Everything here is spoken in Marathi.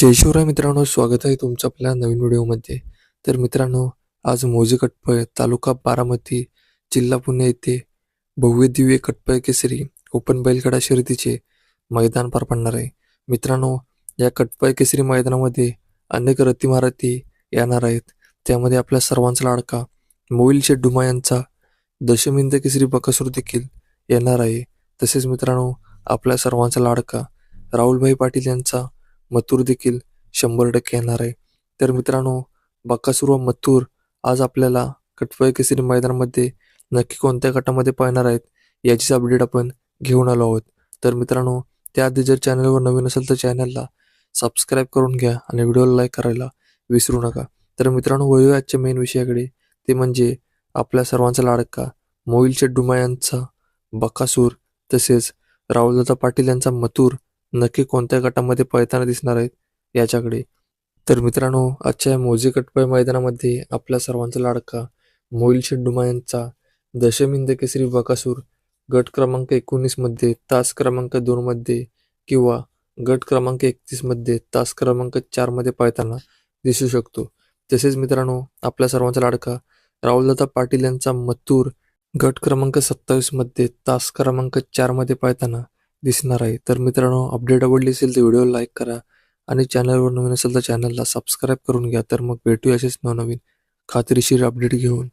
जय शिवराय मित्रांनो स्वागत आहे तुमचं आपल्या नवीन व्हिडिओमध्ये. तर मित्रांनो आज मोजी कटपय तालुका बारामती जिल्हा पुणे येथे भव्य दिव्य कटपळ केसरी ओपन बैलगाडा शर्यतीचे मैदान पार पडणार आहे. मित्रांनो या कटपय केसरी मैदानामध्ये अनेक रतिमारती येणार आहेत. त्यामध्ये आपल्या सर्वांचा लाडका मोईल शेड्डुमा यांचा दशमिंद केसरी बकासूर देखील येणार आहे. तसेच मित्रांनो आपल्या सर्वांचा लाडका राहुलभाई पाटील यांचा मथुर देखील शंभर टक्के येणार आहे. तर मित्रांनो बकासूर व मथुर आज आपल्याला कटवाय केसरी मैदानामध्ये नक्की कोणत्या गटामध्ये पाहणार आहेत याचीच अपडेट आपण घेऊन आलो आहोत. तर मित्रांनो त्याआधी जर चॅनलवर नवीन असेल तर चॅनलला सबस्क्राईब करून घ्या आणि व्हिडिओला लाईक करायला विसरू नका. तर मित्रांनो वळूया आजच्या मेन विषयाकडे. ते म्हणजे आपल्या सर्वांचा लाडका मोईल शेठ यांचा बकासूर तसेच राहुलदादा पाटील यांचा मथुर नक्की कोणत्या गटामध्ये पळताना दिसणार आहेत याच्याकडे. तर मित्रांनो आजच्या या मोजे मैदानामध्ये आपल्या सर्वांचा लाडका मोईल शेड्डुमा यांचा दशमिंद केसरी बकासूर गट क्रमांक एकोणीसमध्ये तास क्रमांक दोनमध्ये किंवा गट क्रमांक एकतीसमध्ये तास क्रमांक चारमध्ये पळताना दिसू शकतो. तसेच मित्रांनो आपल्या सर्वांचा लाडका राहुलदादा पाटील यांचा मथुर गट क्रमांक सत्तावीसमध्ये तास क्रमांक चारमध्ये पळताना दिसणार आहे. तर मित्रांनो अपडेट आवडली असेल तर व्हिडिओ लाईक करा आणि चॅनलवर नवीन असेल तर चॅनलला सबस्क्राईब करून घ्या. तर मग भेटूया असेच नवनवीन खात्रीशीर अपडेट घेऊन.